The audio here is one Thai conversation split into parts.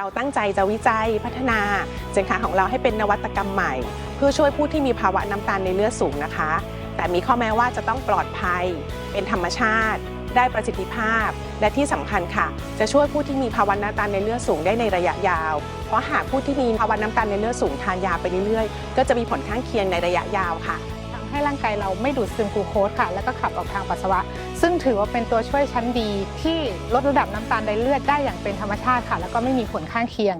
เราตั้งใจจะวิจัยพัฒนาสินค้าของเราให้เป็นนวัตกรรมใหม่ เพื่อช่วยผู้ที่มีภาวะน้ำตาลในเลือดสูงนะคะ แต่มีข้อแม้ว่าจะต้องปลอดภัย เป็นธรรมชาติ ได้ประสิทธิภาพ และที่สำคัญค่ะ จะช่วยผู้ที่มีภาวะน้ำตาลในเลือดสูงได้ในระยะยาว เพราะหากผู้ที่มีภาวะน้ำตาลในเลือดสูงทานยาไปเรื่อยๆ ก็จะมีผลข้างเคียงในระยะยาวค่ะ ให้ร่างกายเราไม่ดูดซึมกลูโคสค่ะ แล้วก็ขับออกทางปัสสาวะ ซึ่งถือว่าเป็นตัวช่วยชั้นดี ที่ลดระดับน้ำตาลในเลือดได้อย่างเป็นธรรมชาติค่ะ แล้วก็ไม่มีผลข้างเคียง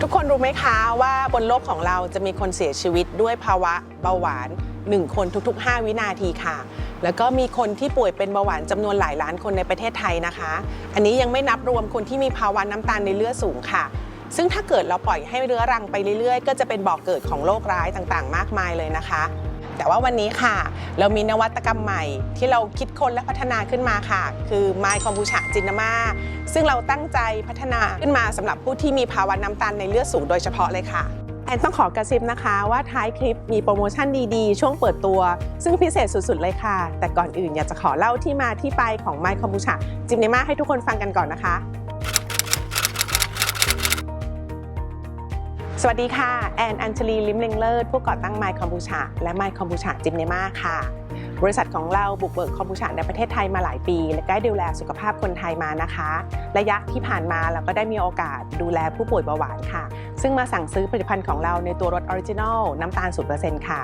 ทุกคนรู้ไหมคะว่าบนโลกของเราจะมีคนเสียชีวิตด้วยภาวะเบาหวาน 1 คนทุกๆ 5 วินาทีค่ะ แล้วก็มีคนที่ป่วยเป็นเบาหวานจำนวนหลายล้านคนในประเทศไทยนะคะ อันนี้ยังไม่นับรวมคนที่มีภาวะน้ำตาลในเลือดสูงค่ะ ซึ่งถ้าเกิดเราปล่อยให้เรื้อรังไปเรื่อยๆ ก็จะเป็นบ่อกเกิดของโรคร้ายต่างๆ มากมายเลยนะคะ แต่ว่าวันนี้ค่ะ เรามีนวัตกรรมใหม่ที่เราคิดค้นและพัฒนาขึ้นมาค่ะ คือไมค์คอมบูชาจินนามาซึ่งเราตั้งใจพัฒนาขึ้นมาสำหรับผู้ที่มีภาวะน้ำตาลในเลือดสูงโดยเฉพาะเลยค่ะแอนต้องขอกระซิบนะคะว่าท้ายคลิปมีโปรโมชั่นดีๆ ช่วงเปิดตัว ซึ่งพิเศษสุดๆเลยค่ะ แต่ก่อนอื่นอยากจะขอเล่าที่มาที่ไปของไมคอมบูชาจิมเนมาให้ทุกคนฟังกันก่อนนะคะ สวัสดีค่ะ แอนอัญชลีลิมเลงเลิศผู้ก่อตั้งไมค์คอมบูชาและไมคอมบูชาจิมเนมาค่ะ บริษัทของเราบุกเบิกคอมบูชาในประเทศไทยมาหลายปี และได้ดูแลสุขภาพคนไทยมานะคะ ระยะที่ผ่านมาเราก็ได้มีโอกาสดูแลผู้ป่วยเบาหวานค่ะ ซึ่งมาสั่งซื้อผลิตภัณฑ์ของเราในตัวรสออริจินอลน้ำตาล 0%ค่ะ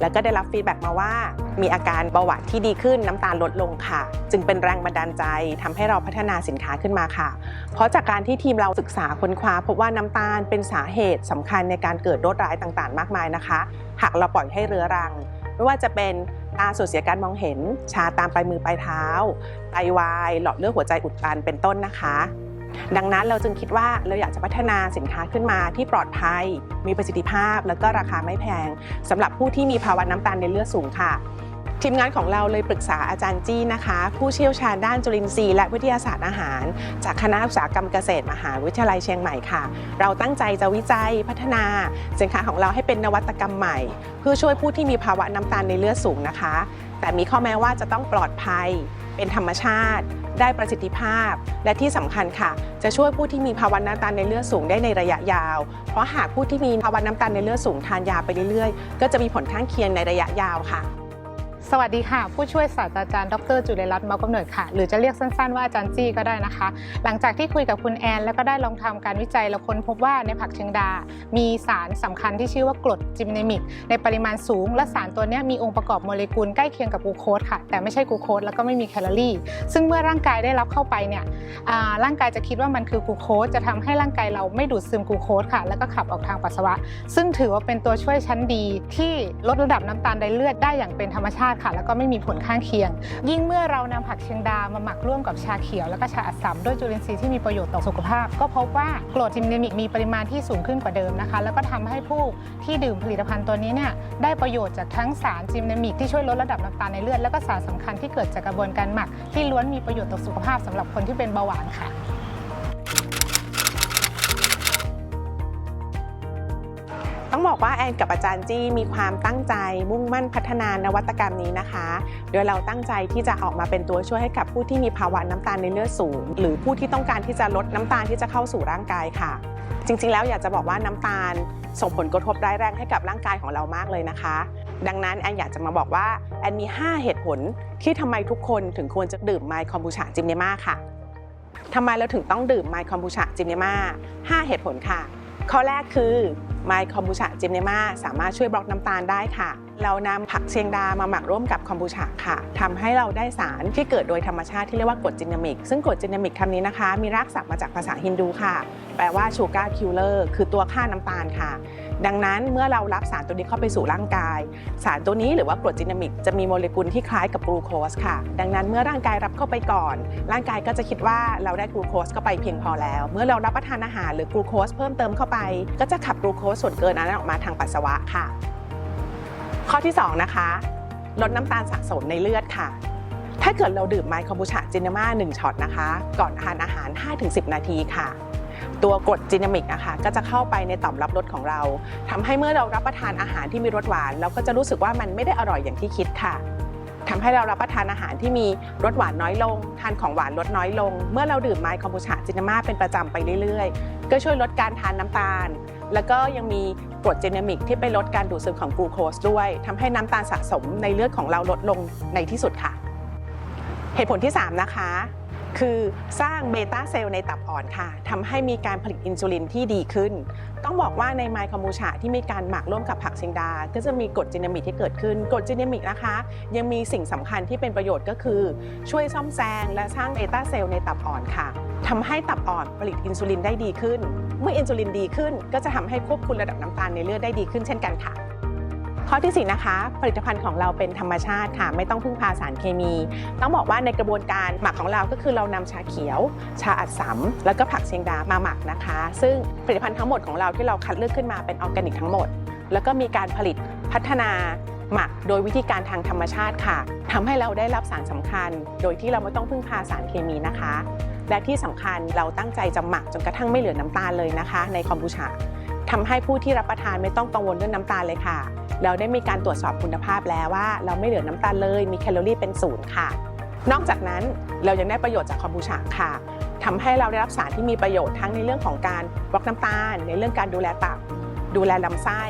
แล้วก็ได้รับฟีดแบ็มาว่า มีอาการเบาหวานที่ดีขึ้นน้ำตาลลดลงค่ะ จึงเป็นแรงบันดาลใจทำให้เราพัฒนาสินค้าขึ้นมาค่ะ เพราะจากการที่ทีมเราศึกษาค้นคว้าพบว่าน้ำตาลเป็นสาเหตุสำคัญในการเกิดโรคร้ายต่างๆ มากมายนะคะ หากเราปล่อยให้เรื้อรัง ไม่ว่าจะเป็นตาสูญเสียการมองเห็น ชาตามปลายมือปลายเท้าไตวาย หลอดเลือดหัวใจอุดตันเป็นต้นนะคะ ดังนั้นเราจึงคิดว่าเราอยากจะพัฒนาสินค้าขึ้นมาที่ปลอดภัย มีประสิทธิภาพ แล้วก็ราคาไม่แพงสำหรับผู้ที่มีภาวะน้ำตาลในเลือดสูงค่ะ ทีมงานของเราเลยปรึกษาอาจารย์จี้นะคะ ผู้เชี่ยวชาญด้านจุลินทรีย์และวิทยาศาสตร์อาหาร จากคณะอุตสาหกรรมเกษตรมหาวิทยาลัยเชียงใหม่ค่ะ เราตั้งใจจะวิจัยพัฒนาสินค้าของเราให้เป็นนวัตกรรมใหม่ เพื่อช่วยผู้ที่มีภาวะน้ำตาลในเลือดสูงนะคะ แต่มีข้อแม้ว่าจะต้องปลอดภัย เป็นธรรมชาติ ได้ประสิทธิภาพ และที่สำคัญค่ะ จะช่วยผู้ที่มีภาวะน้ำตาลในเลือดสูงได้ในระยะยาว เพราะหากผู้ที่มีภาวะน้ำตาลในเลือดสูงทานยาไปเรื่อยๆ ก็จะมีผลข้างเคียงในระยะยาวค่ะ สวัสดีค่ะ ผู้ช่วยศาสตราจารย์ดรจุลรัตน์มากำเนิดค่ะ หรือจะเรียกสั้นๆว่าอาจารย์จี้ก็ได้นะคะ หลังจากที่คุยกับคุณแอน แล้วก็ได้ลองทำการวิจัยแล้วค้นพบว่าในผักเชียงดา มีสารสำคัญที่ชื่อว่ากรดจิมเนมิก ในปริมาณสูง และสารตัวนี้มีองค์ประกอบโมเลกุลใกล้เคียงกับกูโคสค่ะ แต่ไม่ใช่กูโคสแล้วก็ไม่มีแคลอรี่ ซึ่งเมื่อร่างกายได้รับเข้าไปเนี่ยร่างกายจะคิดว่ามันคือกูโคสจะทำให้ร่างกายเราไม่ดูดซึมกูโคสค่ะ แล้วก็ขับออกทางปัสสาวะ ซึ่งถือว่าเป็นตัวช่วยชั้นดีที่ลดระดับน้ำตาลในเลือดได้อย่างเป็นธรรมชาติค่ะ แล้วก็ไม่มีผลข้างเคียง ยิ่งเมื่อเรานำผักเชียงดาวมาหมักร่วมกับชาเขียว แล้วก็ชาอัดสำด้วยจุลินทรีย์ที่มีประโยชน์ต่อสุขภาพ ก็พบว่ากรดจิมเนมิกมีปริมาณที่สูงขึ้นกว่าเดิมนะคะ แล้วก็ทำให้ผู้ที่ดื่มผลิตภัณฑ์ตัวนี้เนี่ยได้ประโยชน์จากทั้งสารจิมเนมิกที่ช่วยลดระดับน้ำตาลในเลือดแล้วก็สารสำคัญที่เกิดจากกระบวนการหมัก ที่ล้วนมีประโยชน์ต่อสุขภาพสำหรับคนที่เป็นเบาหวานค่ะ ต้องบอกว่าแอนกับอาจารย์จี้มีความตั้งใจมุ่งมั่นพัฒนานวัตกรรมนี้นะคะ โดยเราตั้งใจที่จะออกมาเป็นตัวช่วยให้กับผู้ที่มีภาวะน้ำตาลในเลือดสูง หรือผู้ที่ต้องการที่จะลดน้ำตาลที่จะเข้าสู่ร่างกายค่ะ จริงๆ แล้วอยากจะบอกว่าน้ำตาลส่งผลกระทบร้ายแรงให้กับร่างกายของเรามากเลยนะคะ ดังนั้นแอนอยากจะมาบอกว่าแอนมี 5 เหตุผลที่ทำไมทุกคนถึงควรจะดื่มไมคอมบูชาจิมเนมาค่ะทำไมเราถึงต้องดื่มไมคอมบูชาจิมเนมา5เหตุผลค่ะ ข้อแรกคือไมคอมบูชาจิมเนมาสามารถช่วยบล็อกน้ำตาลได้ค่ะ เรานำผักเชียงดามาหมักร่วมกับคอมบูชาค่ะทำให้เราได้สารที่เกิดโดยธรรมชาติที่เรียกว่ากรดจินามิก ซึ่งกรดจินามิกคำนี้นะคะ มีรากศัพท์มาจากภาษาฮินดูค่ะ แปลว่าชูการ์คิลเลอร์คือตัวฆ่าน้ำตาลค่ะ ดังนั้นเมื่อเรารับสารตัวนี้เข้าไปสู่ร่างกาย สารตัวนี้หรือว่ากรดจินามิกจะมีโมเลกุลที่คล้ายกับกลูโคสค่ะ ดังนั้นเมื่อร่างกายรับเข้าไปก่อน ร่างกายก็จะคิดว่าเราได้กลูโคสเข้าไปเพียงพอแล้ว เมื่อเรารับประทานอาหารหรือกลูโคสเพิ่มเติมเข้าไป ก็จะขับกลูโคสส่วนเกินนั้นออกมาทางปัสสาวะค่ะ ข้อที่ 2 นะคะลดน้ำตาลสะสมในเลือดค่ะถ้าเกิดเราดื่มไมโคอมบูชาจินนาม่า1ช็อตนะคะ ก่อนทานอาหาร 5-10 นาทีค่ะ ตัวกรดจินามิกนะคะก็จะเข้าไปในต่อมรับรสของเราทำให้เมื่อเรารับประทานอาหารที่มีรสหวาน เราก็จะรู้สึกว่ามันไม่ได้อร่อยอย่างที่คิดค่ะทำให้เรารับประทานอาหารที่มีรสหวานน้อยลง ทานของหวานลดน้อยลง เมื่อเราดื่มไมค์คอมบูชาจินนาม่าเป็นประจำไปเรื่อยๆ ก็ช่วยลดการทานน้ำตาล แล้วก็ยังมีกรดเจเนมิกที่ไปลดการดูดซึมของกลูโคสด้วยทำให้น้ำตาลสะสมในเลือดของเราลดลงในที่สุดค่ะ เหตุผลที่ 3 นะคะ คือสร้างเบต้าเซลล์ในตับอ่อนค่ะทำให้มีการผลิตอินซูลินที่ดีขึ้น ต้องบอกว่าในไมค์คอมูชาที่มีการหมักร่วมกับผักซิงดา ก็จะมีกรดจเนามิกที่เกิดขึ้นกรดจเนามิกนะคะ ยังมีสิ่งสำคัญที่เป็นประโยชน์ก็คือ ช่วยซ่อมแซงและสร้างเบต้าเซลล์ในตับอ่อนค่ะทำให้ตับอ่อนผลิตอินซูลินได้ดีขึ้น เมื่ออินซูลินดีขึ้น ก็จะทำให้ควบคุมระดับน้ำตาลในเลือดได้ดีขึ้นเช่นกันค่ะ ข้อที่ 4 นะคะ ผลิตภัณฑ์ของเราเป็นธรรมชาติค่ะ ไม่ต้องพึ่งพาสารเคมี ต้องบอกว่าในกระบวนการหมักของเราก็คือเรานำชาเขียว ชาอัดสำแล้วก็ผักเชียงดามาหมักนะคะ ซึ่งผลิตภัณฑ์ทั้งหมดของเราที่เราคัดเลือกขึ้นมาเป็นออร์แกนิกทั้งหมด แล้วก็มีการผลิตพัฒนาหมักโดยวิธีการทางธรรมชาติค่ะทำให้เราได้รับสารสำคัญ โดยที่เราไม่ต้องพึ่งพาสารเคมีนะคะ และที่สำคัญเราตั้งใจจะหมักจนกระทั่งไม่เหลือน้ำตาลเลยนะคะ ในคอมบูชาทำให้ผู้ที่รับประทานไม่ต้องกังวลเรื่องน้ำตาลเลยค่ะ เราได้มีการตรวจสอบคุณภาพแล้วว่า เราไม่เหลือน้ำตาลเลย มีแคลอรี่เป็นศูนย์ค่ะ นอกจากนั้นเรายังได้ประโยชน์จากคอมบูชาค่ะทำให้เราได้รับสารที่มีประโยชน์ทั้งในเรื่องของการบล็อกน้ำตาล ในเรื่องการดูแลตับ ดูแลลำไส้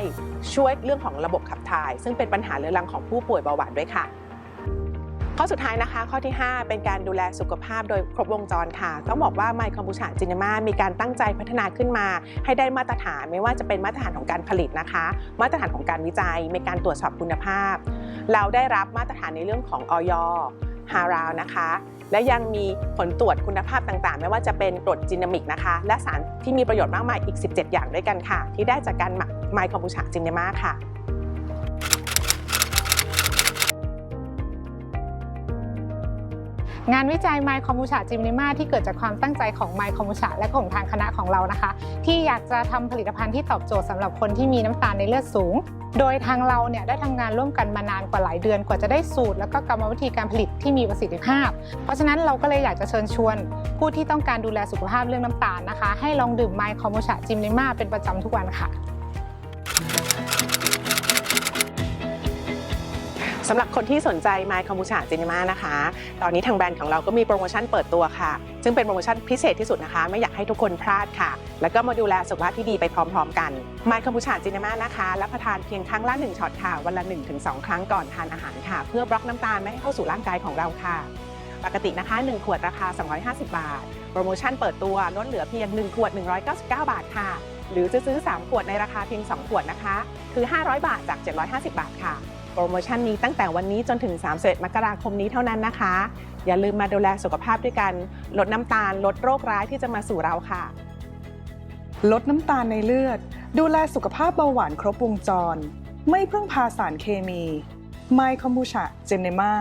ช่วยเรื่องของระบบขับถ่าย ซึ่งเป็นปัญหาเรื้อรังของผู้ป่วยเบาหวานด้วยค่ะ ข้อสุดท้ายนะคะ ข้อที่ 5 เป็นการดูแลสุขภาพโดยครบวงจรค่ะ ต้องบอกว่าไมค์คอมบูชาจินมามีการตั้งใจพัฒนาขึ้นมา ให้ได้มาตรฐานไม่ว่าจะเป็นมาตรฐานของการผลิตนะคะ มาตรฐานของการวิจัยมีการตรวจสอบคุณภาพ เราได้รับมาตรฐานในเรื่องของออยฮาราวนะคะ และยังมีผลตรวจคุณภาพต่างๆ ไม่ว่าจะเป็นกรดจินามิกนะคะ และสารที่มีประโยชน์มากมายอีก 17 อย่างด้วยกันค่ะ ที่ได้จากการหมักไมค์คอมบูชาจิน a มาค่ะ งานวิจัยไมคอมบูชาจิมนิมาที่เกิดจากความตั้งใจของไมคอมบูชาและของทางคณะของเรานะคะ ที่อยากจะทำผลิตภัณฑ์ที่ตอบโจทย์สำหรับคนที่มีน้ำตาลในเลือดสูง โดยทางเราเนี่ยได้ทำงานร่วมกันมานานกว่าหลายเดือนกว่าจะได้สูตร แล้วก็กรรมวิธีการผลิตที่มีประสิทธิภาพ เพราะฉะนั้นเราก็เลยอยากจะเชิญชวน ผู้ที่ต้องการดูแลสุขภาพเรื่องน้ำตาลนะคะ ให้ลองดื่มไมคอมบูชาจิมนิมาเป็นประจำทุกวันค่ะ สำหรับคนที่สนใจไมค์คอมบูชาจิน a มานะคะ ตอนนี้ทางแบรนด์ของเราก็มีโปรโมชั่นเปิดตัวค่ะ ซึ่งเป็นโปรโมชั่นพิเศษที่สุดนะคะ ไม่อยากให้ทุกคนพลาดค่ะ แล้วก็มาดูแลสุขภาพที่ดีไปพร้อมๆกันไมค์คอมบูชาจิน a มานะคะรับประทานเพียงครั้งละ1ช็อตค่ะ วันละ 1-2 ครั้งก่อนทานอาหารค่ะ เพื่อบล็อกน้ำตาลไม่ให้เข้าสู่ร่างกายของเราค่ะ ปกตินะคะ 1 ขวดราคา 250 บาท โปรโมชั่นเปิดตัวลดเหลือเพียง 1 ขวด 199 บาทค่ะ หรือจะซื้อ 3 ขวดในราคาเพียง 2 ขวดนะคะ คือ 500 บาทจาก 750 บาทค่ะ โปรโมชั่นนี้ตั้งแต่วันนี้จนถึง 31 มกราคมนี้เท่านั้นนะคะ อย่าลืมมาดูแลสุขภาพด้วยกัน ลดน้ำตาล ลดโรคร้ายที่จะมาสู่เราค่ะ ลดน้ำตาลในเลือด ดูแลสุขภาพเบาหวานครบวงจร ไม่เพิ่งพาสารเคมี ไมคอมบูชาเจเนมา